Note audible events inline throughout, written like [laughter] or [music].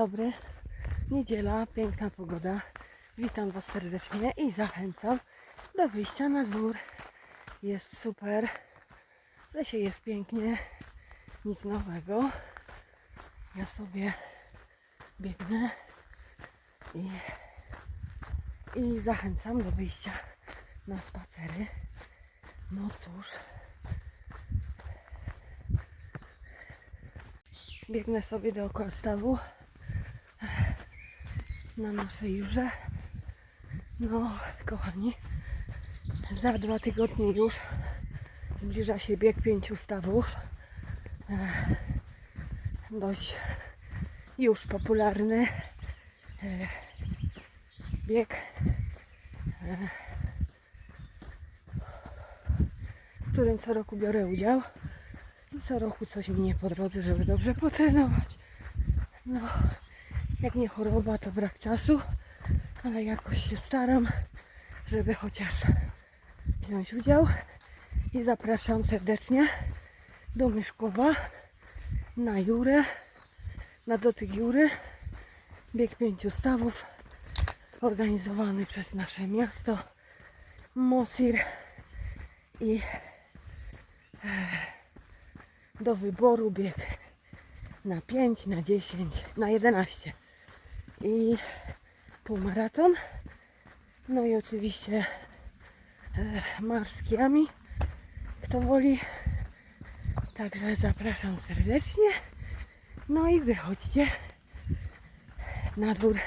dobry. Niedziela, piękna pogoda. Witam Was serdecznie i zachęcam do wyjścia na dwór. Jest super. W lesie jest pięknie. Nic nowego. Ja sobie biegnę i, i zachęcam do wyjścia na spacery. No cóż. Biegnę sobie dookoła stawu na naszej jurze. No, kochani, za dwa tygodnie już zbliża się bieg pięciu stawów. Dość już popularny ech, bieg, w którym co roku biorę udział. I co roku coś mi nie po drodze, żeby dobrze potrenować. No, jak nie choroba, to brak czasu, ale jakoś się staram, żeby chociaż wziąć udział. I zapraszam serdecznie do Myszkowa na Jurę, na dotyk Jury. Bieg pięciu stawów organizowany przez nasze miasto Mosir i do wyboru bieg na 5, na 10, na 11 i półmaraton. No i oczywiście e, kijami, kto woli. Także zapraszam serdecznie. No i wychodźcie na dwór.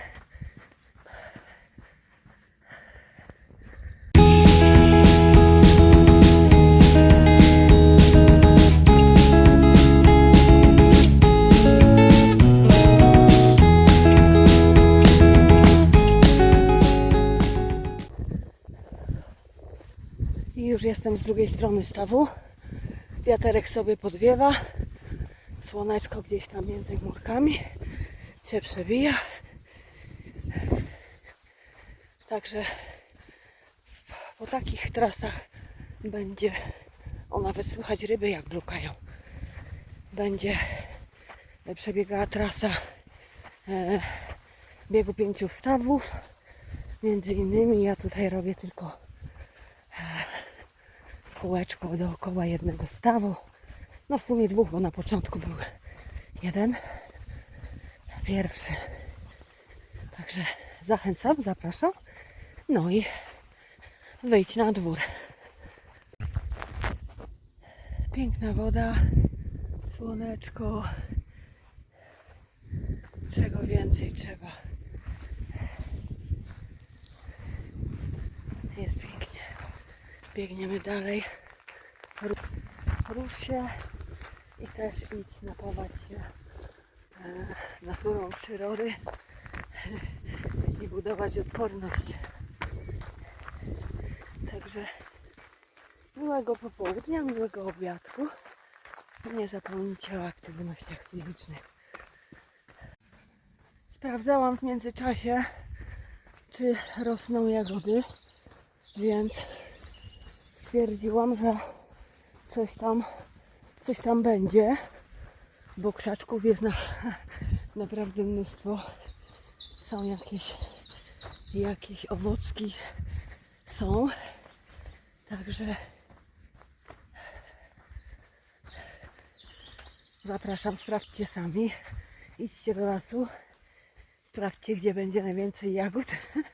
Już jestem z drugiej strony stawu. Wiaterek sobie podwiewa. Słoneczko gdzieś tam między chmurkami się przewija. Także po takich trasach będzie, o nawet słychać ryby jak blukają. Będzie przebiegała trasa e, biegu pięciu stawów. Między innymi ja tutaj robię tylko kółeczko dookoła jednego stawu. No w sumie dwóch, bo na początku był jeden. Pierwszy. Także zachęcam, zapraszam. No i wyjdź na dwór. Piękna woda, słoneczko. Czego więcej trzeba. Jest pięknie. Biegniemy dalej. Ru- Rusz się i też idź napawać się e, naturą przyrody i budować odporność. Także miłego popołudnia, miłego obiadku. Nie zapomnijcie o aktywnościach fizycznych. Sprawdzałam w międzyczasie, czy rosną jagody, więc stwierdziłam, że coś tam, coś tam będzie, bo krzaczków jest na, [laughs] naprawdę mnóstwo. Są jakieś, jakieś owocki, są. Także zapraszam, sprawdźcie sami. Idźcie do lasu, sprawdźcie, gdzie będzie najwięcej jagód. [laughs]